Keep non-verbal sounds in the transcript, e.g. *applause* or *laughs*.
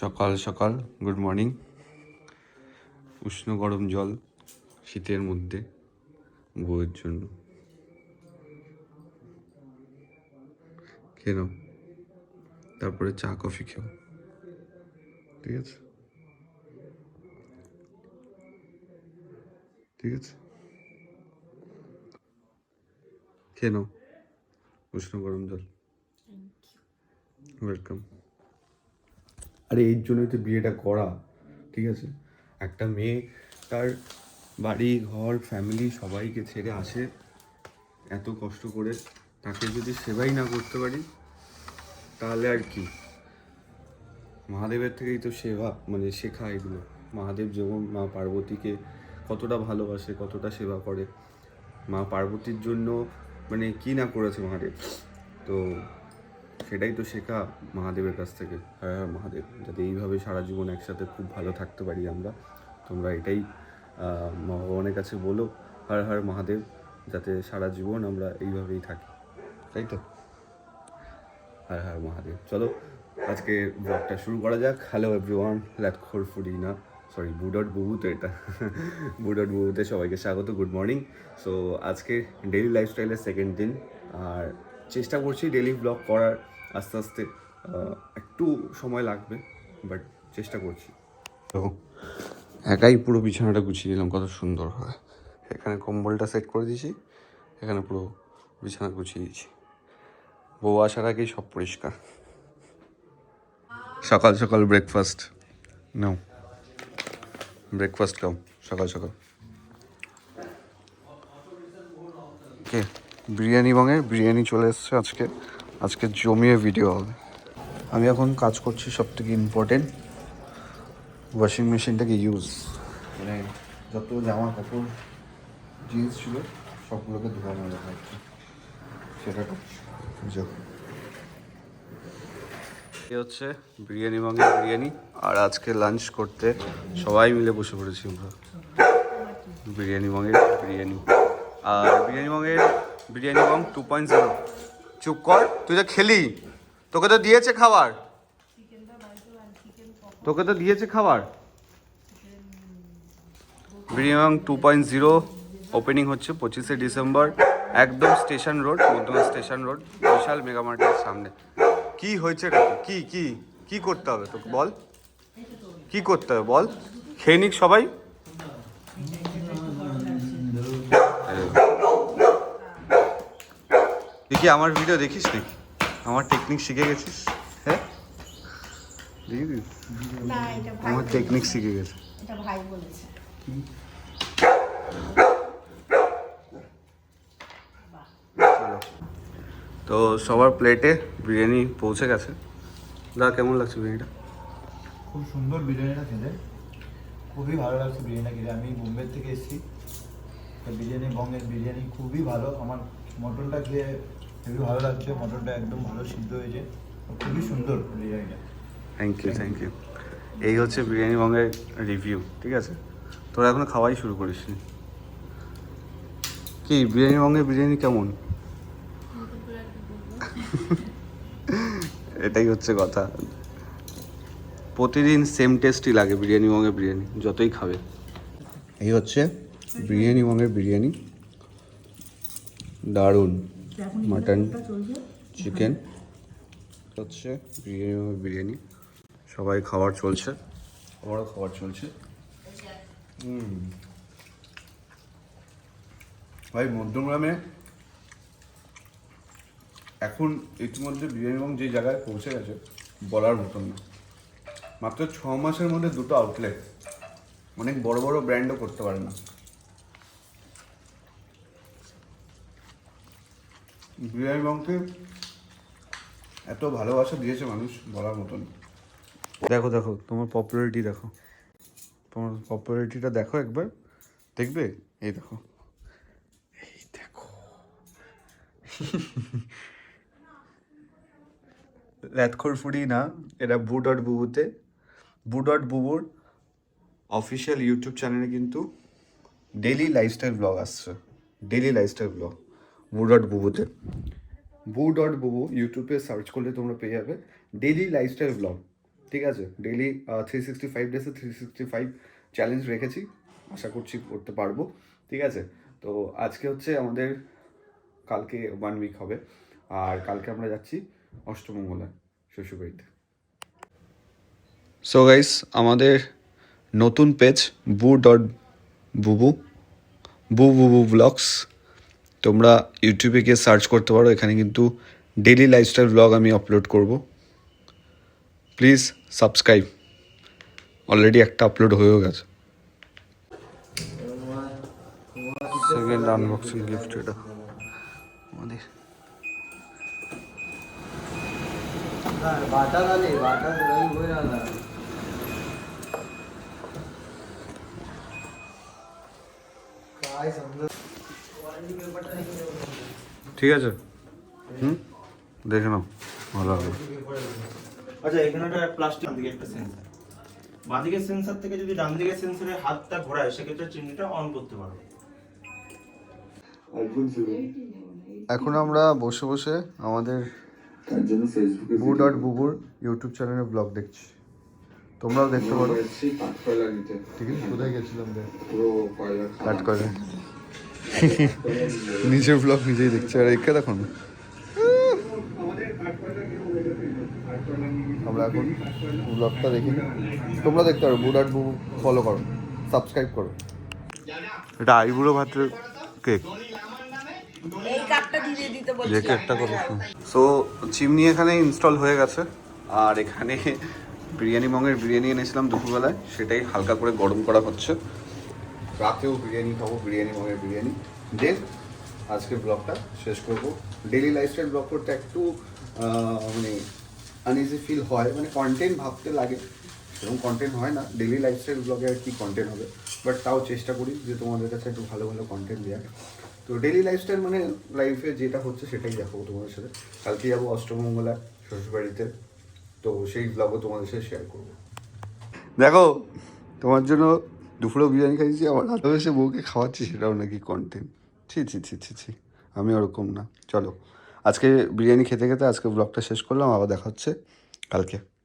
সকাল সকাল good morning উষ্ণ গরম জল শীতের মধ্যে বউয়ের জন্য। খেয়ে নাও। তারপরে চা কফি খেও। ঠিক আছে? ঠিক আছে? খেয়ে নাও। উষ্ণ গরম জল। ওয়েলকাম আরে এর জন্যই তো বিয়েটা করা, ঠিক আছে? একটা মেয়ে, তার বাড়ি, ঘর ফ্যামিলি সবাইকে ছেড়ে আসে, এত কষ্ট করে। তাকে যদি সেবাই না করতে পারি, তাহলে আর কি? মহাদেবের থেকেই তো সেবা মানে শেখা এগুলো। মহাদেব যেমন মা পার্বতীকে কতটা ভালোবাসে, কতটা সেবা করে। মা পার্বতীর জন্য মানে কি না করেছে মহাদেব? তো সেটাই তো শেখা মহাদেবের কাছ থেকে। হ্যাঁ হ্যাঁ মহাদেব। যাতে এইভাবে সারা জীবন একসাথে খুব ভালো থাকতে পারি আমরা। তোমরা এটাই ভগবানের কাছে বলো, হর হর মহাদেব, যাতে সারা জীবন আমরা এইভাবেই থাকি। তাই তো? হ্যাঁ হ্যাঁ মহাদেব। চলো, আজকে ব্লগটা শুরু করা যাক। হ্যালো এভরিওয়ান ল্যাটখোর ফুডি না সরি বুডট তো এটা। *laughs* বুডট বুবুতে সবাইকে স্বাগত গুড মর্নিং সো আজকে ডেলি লাইফস্টাইলের সেকেন্ড দিন। আর চেষ্টা করছি ডেলি ব্লগ করার। আস্তে আস্তে একটু সময় লাগবে বাট চেষ্টা করছি। তো একাই পুরো বিছানাটা গুছিয়ে দিলাম কত সুন্দর হয়। এখানে কম্বলটা সেট করে দিয়েছি, এখানে পুরো বিছানা গুছিয়ে দিয়েছি বউ আসার আগেই সব পরিষ্কার। সকাল সকাল ব্রেকফাস্ট নাও। ব্রেকফাস্ট খাও, সকাল সকাল। কে? বিরিয়ানি বঙের বিরিয়ানি চলে এসছে আজকে। আজকে জমিয়ে ভিডিও হবে। আমি এখন কাজ করছি সব থেকে ইম্পর্টেন্ট ওয়াশিং মেশিনটাকে ইউজ মানে যত জামা কাপড় জিন্স ছিল, সবগুলোকে ধোয়ানো রাখা হচ্ছে সেটা এ হচ্ছে বিরিয়ানি ভাঙের বিরিয়ানি। আর আজকে লাঞ্চ করতে সবাই মিলে বসে পড়েছি আমরা। বিরিয়ানি ভাঙের বিরিয়ানি। আর বিরিয়ানি ভাঙের বিরিয়ানি ভাঙ টু পয়েন্ট জিরো চুপ কর, তুই তো খেলি। তোকে তো দিয়েছে খাবার। তোকে তো দিয়েছে খাবার। বিরিয়ানি ভাঙ টু পয়েন্ট জিরো ওপেনিং হচ্ছে পঁচিশে ডিসেম্বর, একদম স্টেশন রোড, মধ্যমা স্টেশন রোড, বিশাল মেগা মার্টের সামনে। কি হয়েছে কি কি কি করতে হবে তোকে? বল। কি করতে হবে? বল। খেয়ে নিক সবাই তুই কি আমার ভিডিও দেখিস নাকি? আমার টেকনিক শিখে গেছিস? হ্যাঁ? না আমার টেকনিক শিখে গেছে। এটা ভাই বলেছে। চলো। তো সবার প্লেটে বিরিয়ানি পৌঁছে গেছে। দা কেমন লাগছে বিরিয়ানিটা? খুব সুন্দর বিরিয়ানিটা খেতে। খুবই ভালো লাগছে বিরিয়ানিটা খেতে। আমি বোম্বে থেকে এসেছি। তো বিরিয়ানি বঙ্গের বিরিয়ানি খুবই ভালো। আমার মটনটা খেয়ে খুবই ভালো লাগছে মটনটা একদম ভালো সিদ্ধ হয়েছে। খুবই সুন্দর বিরিয়ানিটা থ্যাংক ইউ থ্যাংক ইউ এই হচ্ছে বিরিয়ানি বঙ্গের রিভিউ ঠিক আছে? তোরা এখনও খাওয়াই শুরু করিসনি কি বিরিয়ানি বঙ্গের বিরিয়ানি কেমন? *laughs* এটাই হচ্ছে কথা। প্রতিদিন সেম টেস্টই লাগে বিরিয়ানি বঙ্গের বিরিয়ানি যতই খাবে। এই হচ্ছে বিরিয়ানি বঙ্গের বিরিয়ানি। দারুণ। মাটন চিকেন হচ্ছে বিরিয়ানি বিরিয়ানি। সবাই খাবার চলছে। আমারও খাবার চলছে। হুম। ভাই মধ্যমগ্রামে এখন ইতিমধ্যে বিরিয়ানি এবং যে জায়গায় পৌঁছে গেছে বলার মতন না। মাত্র ছ মাসের মধ্যে দুটো আউটলেট অনেক বড় বড় ব্র্যান্ডও করতে পারে না। বিরিয়ানি বংকে এত ভালোবাসা দিয়েছে মানুষ বলার মতন। দেখো দেখো, তোমার পপুলারিটি দেখো। তোমার পপুলারিটিটা দেখো একবার, দেখবে? এই দেখো। এই দেখো। ল্যাথখোর ফুডি না, এটা বু ডট বুবুতে। বু ডট বুবুর অফিসিয়াল ইউটিউব চ্যানেলে কিন্তু ডেলি লাইফস্টাইল ব্লগ আসছে। ডেলি লাইফস্টাইল ব্লগ বু ডট বুবুতে। বু ডট বুবু ইউটিউবে সার্চ করলে তোমরা পেয়ে যাবে। ডেলি লাইফস্টাইল ব্লগ ঠিক আছে? Daily three sixty five days three sixty five challenge রেখেছি আশা করছি করতে পারব ঠিক আছে? তো আজকে হচ্ছে আমাদের কালকে ওয়ান উইক হবে আর কালকে আমরা যাচ্ছি অষ্টমঙ্গলায় শ্বশুরবাড়িতে। সো গাইস আমাদের নতুন পেজ বু ডট বুবু বু বুবু ব্লগস তোমরা ইউটিউবে গিয়ে সার্চ করতে পারো। এখানে কিন্তু ডেলি লাইফস্টাইল ব্লগ আমি আপলোড করব। প্লিজ সাবস্ক্রাইব অলরেডি একটা আপলোড হয়েও গেছে। সেকেন্ড আনবক্সিং গিফট এটা। আমাদের। ঠিক আছে। হুম? দেখে নাও। ভালো হবে। আচ্ছা এখানে একটা প্লাস্টিক দিকে একটা সেন্সার বাঁদিকের সেন্সার থেকে যদি ডান দিকের সেন্সরে হাতটা ঘোরায় সেক্ষেত্রে চিমনিটা অন করতে পারবে এখন আমরা বসে বসে আমাদের বু ডট বুবুর ইউটিউব চ্যানেলে ব্লগ দেখছি। তোমরাও দেখতে পারো। ঠিক আছে? কোথায় গেছিলাম দেখ কাট করে *laughs* নিজের ব্লগ নিজেই দেখছে আর একে দেখো না। আমরা এখন ব্লগটা দেখি। তোমরা দেখতে পারো বু ডট বুবু ফলো করো সাবস্ক্রাইব করো। এটা আইবুড়ো ভাতের কেক এই কাপটা দিয়ে দিতে বলছি যে কেকটা করো সো চিমনি এখানে ইনস্টল হয়ে গেছে আর এখানে বিরিয়ানি মঙের বিরিয়ানি এনেছিলাম দুপুরবেলায়। সেটাই হালকা করে গরম করা হচ্ছে। রাতেও বিরিয়ানি খাব, বিরিয়ানি মঙের বিরিয়ানি। দেন আজকে ব্লগটা শেষ করব। ডেলি লাইফস্টাইল ব্লগ করতে একটু মানে আনইজি ফিল হয়। মানে কন্টেন্ট ভাবতে লাগে। সেরকম কন্টেন্ট হয় না। ডেলি লাইফস্টাইল ব্লগে আর কি কন্টেন্ট হবে? বাট তাও চেষ্টা করি যে তোমাদের কাছে একটু ভালো ভালো কন্টেন্ট দেওয়ার তো ডেলি লাইফস্টাইল মানে লাইফে যেটা হচ্ছে সেটাই দেখাবো তোমাদের সাথে। কালকে যাব অষ্টমঙ্গলা শ্বশুরবাড়িতে। তো সেই ব্লগও তোমাদের সাথে শেয়ার করব। দেখো, তোমার জন্য দুপুরে বিরিয়ানি খাইছি আমার রাতে বসে বউকে খাওয়াচ্ছি, সেটাও নাকি কন্টেন্ট ছি ছি ছি ছি ছি, আমি ওরকম না। চলো, আজকে বিরিয়ানি খেতে খেতে আজকে ব্লগটা শেষ করলাম, আবার দেখা হচ্ছে। কালকে।